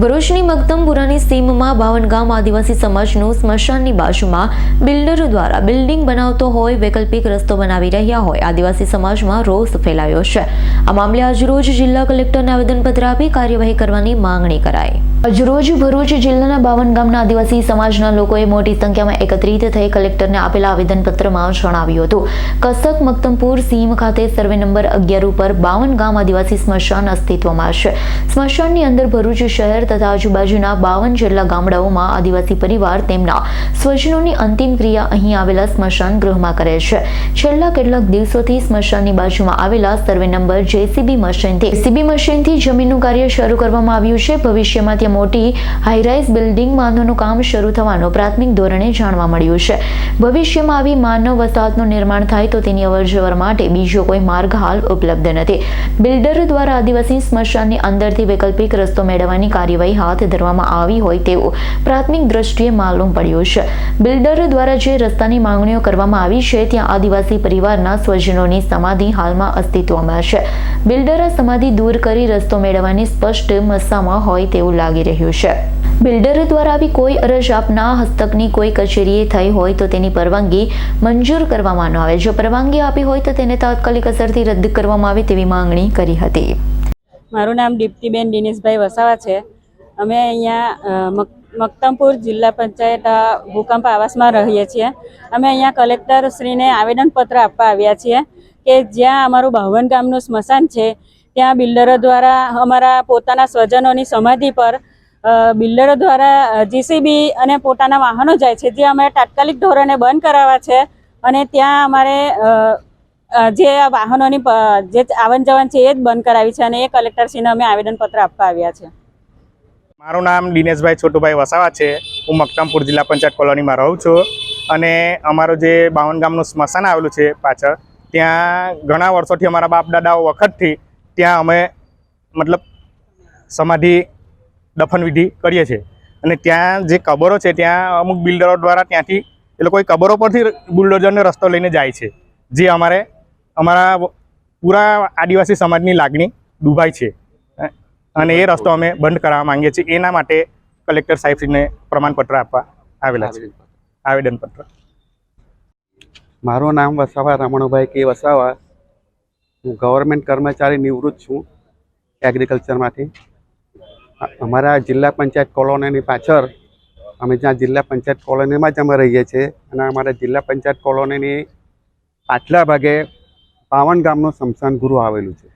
ભરૂચની મગદમપુરાની સીમમાં બાવન ગામ આદિવાસી સમાજનું સ્મશાનની બાજુમાં બિલ્ડરો દ્વારા બિલ્ડિંગ બનાવતો હોય, વૈકલ્પિક રસ્તો બનાવી રહ્યા હોય, આદિવાસી સમાજમાં રોષ ફેલાયો છે. આ મામલે આજરોજ જિલ્લા કલેક્ટરને આવેદનપત્ર આપી કાર્યવાહી કરવાની માંગણી કરાઈ. આજરોજ ભરૂચ જિલ્લાના બાવન ગામના આદિવાસી સમાજના લોકોએ મોટી સંખ્યામાં એકત્રિત થઈ કલેક્ટરને આપેલા આવેદનપત્રમાં જણાવ્યું હતું. કસક મક્તમપુર સીમ ખાતે સર્વે નંબર અગિયાર ઉપર બાવન ગામ આદિવાસી સ્મશાન અસ્તિત્વમાં છે. સ્મશાનની અંદર ભરૂચ શહેર તથા આજુબાજુના બાવન જેટલા ગામડાઓમાં આદિવાસી પરિવાર તેમના સ્વજનોની અંતિમ ક્રિયા અહીં આવેલા સ્મશાન ગૃહમાં કરે છે. છેલ્લા કેટલાક દિવસોથી સ્મશાનની બાજુમાં આવેલા સર્વે નંબર જેસીબી મશીનથી જેસીબી મશીનથી જમીનનું કાર્ય શરૂ કરવામાં આવ્યું છે. ભવિષ્યમાં ત્યાં મોટી હાઈરાઇઝ બિલ્ડિંગ બાંધવાનું કામ શરૂ થવાનું પ્રાથમિક ધોરણે જાણવા મળ્યું છે. ભવિષ્યમાં આવી માનવ વસાહતનું નિર્માણ થાય તો તેની અવરજવર માટે બીજો કોઈ માર્ગ હાલ ઉપલબ્ધ નથી. બિલ્ડરો દ્વારા આદિવાસી સ્મશાનની અંદરથી વૈકલ્પિક રસ્તો મેળવવાની કાર્યવાહી હાથ ધરવામાં આવી હોય તેવું પ્રાથમિક દ્રષ્ટિએ માલુમ પડ્યું છે. બિલ્ડર દ્વારા જે રસ્તાની માંગણીઓ કરવામાં આવી છે, ત્યાં આદિવાસી પરિવારના સ્વજનોની સમાધિ હાલમાં અસ્તિત્વમાં છે. બિલ્ડર સમાધિ દૂર કરી રસ્તો મેળવવાની સ્પષ્ટ મસામાં હોય તેવું લાગી રહ્યું છે. બિલ્ડર દ્વારા આવી કોઈ અરજ આપના હસ્તકની કોઈ કચેરીએ થઈ હોય તો તેની પરવાનગી મંજૂર કરવામાં આવે. જો પરવાનગી આપી હોય તો તેને તાત્કાલિક અસરથી રદ કરવામાં આવે તેવી માંગણી કરી હતી. મારું નામ દીપ્તિબેન દિનેશભાઈ વસાવા છે. અમે અહીંયા મક- મક્તમપુર જિલ્લા પંચાયત ભૂકંપ આવાસમાં રહીએ છીએ. અમે અહીંયા કલેક્ટર શ્રીને આવેદનપત્ર આપવા આવ્યા છીએ કે જ્યાં અમારું બાવન ગામનું સ્મશાન છે, ત્યાં બિલ્ડરો દ્વારા અમારા પોતાના સ્વજનોની સમાધિ પર બિલ્ડરો દ્વારા જીસીબી અને પોતાના વાહનો જાય છે, જે અમે તાત્કાલિક ધોરણે બંધ કરાવવા છે અને ત્યાં અમારે જે વાહનોની જે આવન જવન છે એ જ બંધ કરાવી છે અને એ કલેક્ટરશ્રીને અમે આવેદનપત્ર આપવા આવ્યા છે. મારું નામ દિનેશભાઈ છોટુભાઈ વસાવા છે. હું મક્તમપુર જિલ્લા પંચાયત કોલોનીમાં રહું છું અને અમારું જે બાવન ગામનું સ્મશાન આવેલું છે પાછળ, ત્યાં ઘણા વર્ષોથી અમારા બાપ દાદાઓ વખતથી ત્યાં અમે મતલબ સમાધિ દફનવિધિ કરીએ છીએ. અને ત્યાં જે કબરો છે, ત્યાં અમુક બિલ્ડરો દ્વારા ત્યાંથી એ લોકો કબરો પરથી બુલડોઝરનો રસ્તો લઈને જાય છે. જે અમારે અમારા પૂરા આદિવાસી સમાજની લાગણી ડૂબાય છે. અને એ રસ્તો અમે બંધ કરાવવા માંગીએ છીએ. એના માટે કલેક્ટર સાહેબશ્રીને પ્રમાણપત્ર આપવા આવેલા છે. આવેદનપત્ર. મારું નામ વસાવા રમણભાઈ કે વસાવા. હું ગવર્મેન્ટ કર્મચારી નિવૃત્ત છું એગ્રીકલ્ચરમાંથી. અમારા જિલ્લા પંચાયત કોલોનીની પાછળ અમે જ્યાં જિલ્લા પંચાયત કોલોનીમાં જ અમે રહીએ છીએ અને અમારા જિલ્લા પંચાયત કોલોનીની પાછલા ભાગે પાવન ગામનું સ્મશાન ગૃહ આવેલું છે.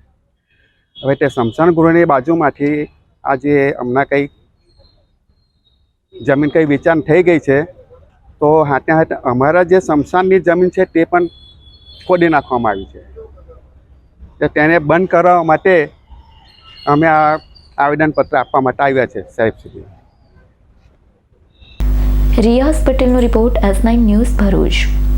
હવે તે સ્મશાન ગૃહની બાજુમાંથી આજે હમણાં કંઈ જમીન કંઈ વેચાણ થઈ ગઈ છે, તો હાથે હાથે અમારા જે સ્મશાનની જમીન છે તે પણ ખોદી નાખવામાં આવી છે. તો તેને બંધ કરવા માટે અમે આ આવેદનપત્ર આપવા માટે આવ્યા છે, સાહેબ સુધી. રિયાઝ પટેલનો report S nine news Bharuch.